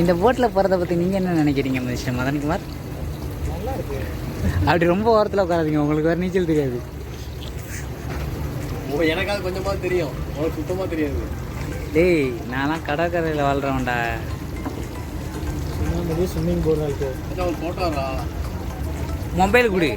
இந்த போட்டில் போகிறத பற்றி நீங்கள் என்ன நினைக்கிறீங்க மிஸ்டர் மதன்குமார் நல்லா இருக்கு அப்படி ரொம்ப ஓரத்தில் உட்காராதீங்க. உங்களுக்கு வேறு நீச்சல் தெரியாது. எனக்காவது கொஞ்சமாக தெரியும். உங்களுக்கு சுத்தமாக தெரியாது. டேய் நான்லாம் கடற்கரையில் வாழ்கிறவன்டா ஸ்விம்மிங் போர்டாக இருக்கு. ஃபோட்டோ வரா மொபைல் கொடு.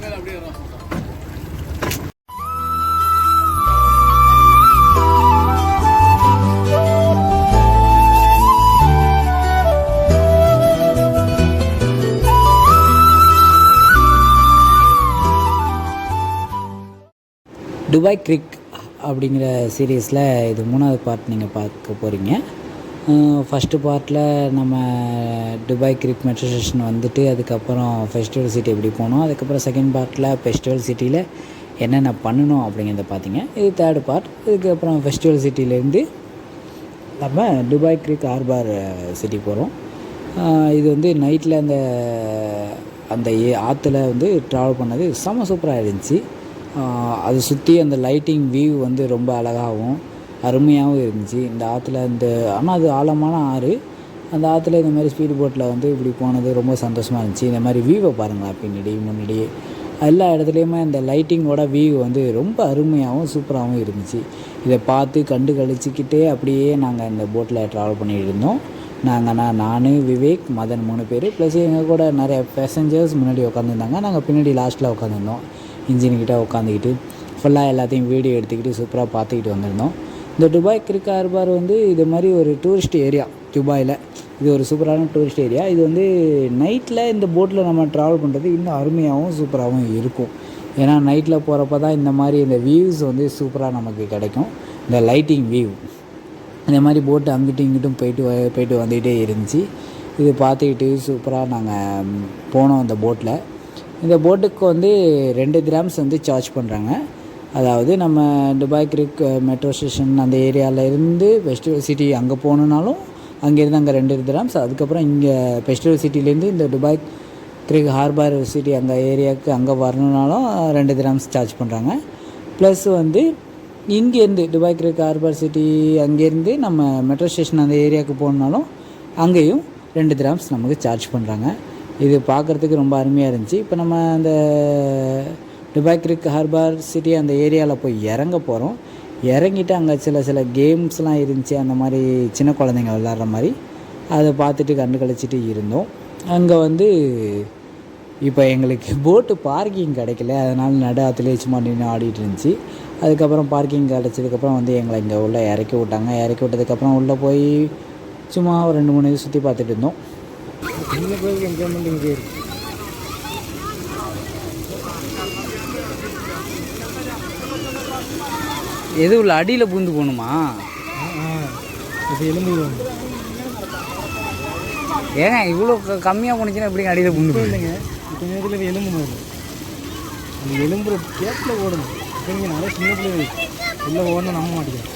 துபாய் கிரிக் அப்படிங்கிற சீரீஸில் இது மூணாவது பார்ட் நீங்கள் பார்க்க போகிறீங்க ஃபஸ்ட்டு பார்ட்டில் நம்ம துபாய் கிரிக் மெட்ரோ ஸ்டேஷன் வந்துட்டு அதுக்கப்புறம் ஃபெஸ்டிவல் சிட்டி எப்படி போனோம் அதுக்கப்புறம் செகண்ட் பார்ட்டில் ஃபெஸ்டிவல் சிட்டியில் என்னென்ன பண்ணணும் அப்படிங்கிறத பார்த்தீங்க. இது தேர்டு பார்ட் இதுக்கப்புறம் ஃபெஸ்டிவல் சிட்டிலேருந்து நம்ம துபாய் கிரிக் ஹார்பார் சிட்டி போகிறோம் இது வந்து நைட்டில் அந்த அந்த ஏ ஆற்றுல வந்து ட்ராவல் பண்ணது செம்ம சூப்பராக இருந்துச்சு. அது சுற்றி அந்த லைட்டிங் வியூ வந்து ரொம்ப அழகாகவும் அருமையாகவும் இருந்துச்சு. இந்த ஆற்றுல இந்த ஆனால் அது ஆழமான ஆறு. அந்த ஆற்றுல இந்த மாதிரி ஸ்பீட் போட்டில் வந்து இப்படி போனது ரொம்ப சந்தோஷமாக இருந்துச்சு. இந்த மாதிரி வியூவை பாருங்களேன் பின்னாடி முன்னாடி. எல்லா இடத்துலையுமே இந்த லைட்டிங்கோட வியூ வந்து ரொம்ப அருமையாகவும் சூப்பராகவும் இருந்துச்சு. இதை பார்த்து கண்டு கழிச்சிக்கிட்டே அப்படியே நாங்கள் இந்த போட்டில் ட்ராவல் பண்ணிட்டு இருந்தோம். நாங்கள்னா நான் விவேக் மதன் மூணு பேர் ப்ளஸ் எங்கள் கூட நிறைய பேசஞ்சர்ஸ் முன்னாடி உட்காந்துருந்தாங்க நாங்கள் பின்னாடி லாஸ்ட்டில் உட்காந்துருந்தோம் இன்ஜின்கிட்ட உட்காந்துக்கிட்டு ஃபுல்லாக எல்லாத்தையும் வீடியோ எடுத்துக்கிட்டு சூப்பராக பார்த்துக்கிட்டு வந்திருந்தோம். இந்த துபாய் கிரிக் அர்பார் வந்து இது மாதிரி ஒரு டூரிஸ்ட் ஏரியா துபாயில். இது ஒரு சூப்பரான டூரிஸ்ட் ஏரியா இது வந்து நைட்டில் இந்த போட்டில் நம்ம ட்ராவல் பண்ணுறது இன்னும் அருமையாகவும் சூப்பராகவும் இருக்கும். ஏன்னா நைட்டில் போகிறப்ப தான் இந்த மாதிரி இந்த வியூஸ் வந்து சூப்பராக நமக்கு கிடைக்கும். இந்த லைட்டிங் வியூ இந்த மாதிரி போட்டு அங்கிட்டும் இங்கிட்டும் போயிட்டு வ- போயிட்டு வந்துக்கிட்டே இருந்துச்சு. இது பார்த்துக்கிட்டு சூப்பராக நாங்கள் போனோம் அந்த போட்டில் இந்த போட்டுக்கு வந்து ரெண்டு கிராம்ஸ் வந்து சார்ஜ் பண்ணுறாங்க அதாவது நம்ம துபாய் கிரிக் மெட்ரோ ஸ்டேஷன் அந்த ஏரியாவில் இருந்து ஃபெஸ்டிவல் சிட்டி அங்கே போகணுன்னாலும் அங்கேருந்து அங்கே ரெண்டு கிராம்ஸ் அதுக்கப்புறம் இங்கே ஃபெஸ்டிவல் சிட்டிலேருந்து இந்த துபாய் கிரிக் ஹார்பர் சிட்டி அங்கே ஏரியாவுக்கு அங்கே வரணுன்னாலும் ரெண்டு கிராம்ஸ் சார்ஜ் பண்ணுறாங்க ப்ளஸ் வந்து இங்கேருந்து துபாய் கிரிக் ஹார்பர் சிட்டி அங்கேருந்து நம்ம மெட்ரோ ஸ்டேஷன் அந்த ஏரியாவுக்கு போகணுன்னாலும் அங்கேயும் ரெண்டு கிராம்ஸ் நமக்கு சார்ஜ் பண்ணுறாங்க இது பார்க்குறதுக்கு ரொம்ப அருமையாக இருந்துச்சு. இப்போ நம்ம அந்த டுபாய் கிரிக் ஹார்பர் சிட்டி அந்த ஏரியாவில் போய் இறங்க போகிறோம் இறங்கிட்டு அங்கே சில சில கேம்ஸ்லாம் இருந்துச்சு. அந்த மாதிரி சின்ன குழந்தைங்க விளாட்ற மாதிரி. அதை பார்த்துட்டு கண்டு கழிச்சிட்டு இருந்தோம். அங்கே வந்து இப்போ எங்களுக்கு போட்டு பார்க்கிங் கிடைக்கல. அதனால் நடு ஆற்றுலேயே சும்மா நின்று ஆடிட்டு இருந்துச்சு. அதுக்கப்புறம் பார்க்கிங் கிடச்சதுக்கப்புறம் வந்து எங்களை இங்கே உள்ளே இறக்கி விட்டாங்க. இறக்கி விட்டதுக்கப்புறம் உள்ளே போய் சும்மா ஒரு ரெண்டு மூணு இது சுற்றி பார்த்துட்டு இருந்தோம். சின்ன பேருக்கு என்ஜாய்மெண்ட் இங்கே இருக்கு. எது உள்ள அடியில் பூந்து போகணுமா இப்போ எலும்பு ஏங்க இவ்வளோ கம்மியாக போணுச்சுன்னா எப்படிங்க அடியில் பூந்து இல்லைங்க. இப்போ நேரத்தில் எலும்பு மாதிரி அந்த எலும்புற கேப்பில் ஓடணும். நீங்கள் நிறைய சின்ன பிள்ளைங்க உள்ளே ஓடணும் நம்ப மாட்டேங்குது.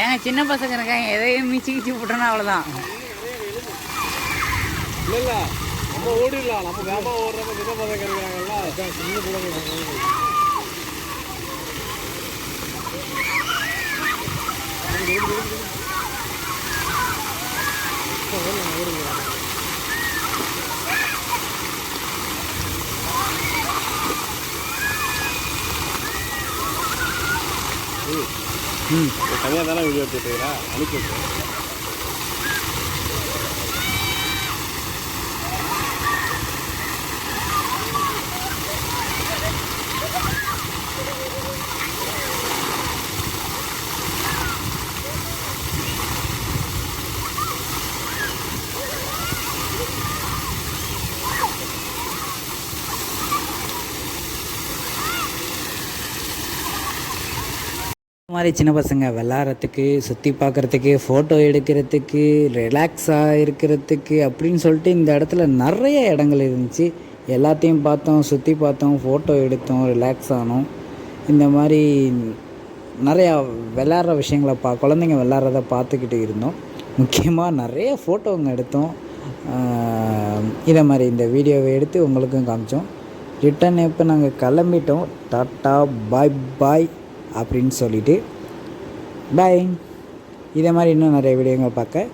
ஏங்க சின்ன பசங்க இருக்காங்க. எதையும் மிச்சி கிச்சி விட்டோன்னா அவ்வளோதான் இல்லை நம்ம ஓடிடலாம். நம்ம வேமா ஓடுறப்ப சின்ன பசங்க இருக்கிறாங்கல்ல அதான் சின்ன பிள்ளைங்க Ooh. தனியாக தானே வீடியோ எடுத்துட்டு இருக்கிறேன் அனுப்பி மாதிரி சின்ன பசங்க விளாட்றதுக்கு சுற்றி பார்க்குறதுக்கு ஃபோட்டோ எடுக்கிறதுக்கு ரிலாக்ஸாக இருக்கிறதுக்கு அப்படின்னு சொல்லிட்டு இந்த இடத்துல நிறைய இடங்கள் இருந்துச்சு. எல்லாத்தையும் பார்த்தோம் சுற்றி பார்த்தோம் ஃபோட்டோ எடுத்தோம் ரிலாக்ஸ் ஆனோம். இந்த மாதிரி நிறையா விளாட்ற விஷயங்களை பா குழந்தைங்க விளாட்றத பார்த்துக்கிட்டு இருந்தோம். முக்கியமாக நிறைய ஃபோட்டோங்க எடுத்தோம். இதை மாதிரி இந்த வீடியோவை எடுத்து உங்களுக்கும் காமிச்சோம். ரிட்டன் இப்போ நாங்கள் கிளம்பிட்டோம் டாட்டா பாய் பாய் அப்படின்னு சொல்லிட்டு. பாய் இதே மாதிரி இன்னும் நிறைய வீடியோங்கள் பார்க்க.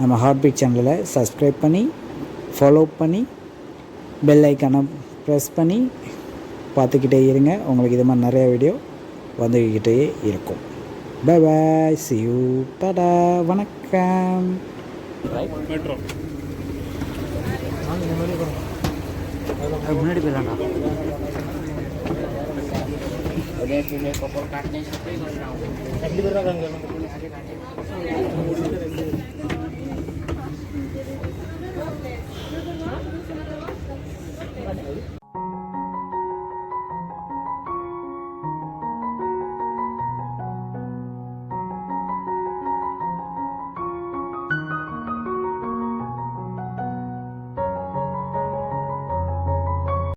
நம்ம ஹார்ட்பீட் சேனலை சப்ஸ்கிரைப் பண்ணி ஃபாலோ பண்ணி பெல் ஐக்கானை ப்ரெஸ் பண்ணி பார்த்துக்கிட்டே இருங்க. உங்களுக்கு இது மாதிரி நிறைய வீடியோ வந்துக்கிட்டே இருக்கும். பை பாய் சி யூ டாடா வணக்கம். மெட்ரோ நாங்கள் இந்த மாதிரி போகிறோம் முன்னாடி போயிடலாம்டா ரெண்டு பேர் தான் இருக்காங்க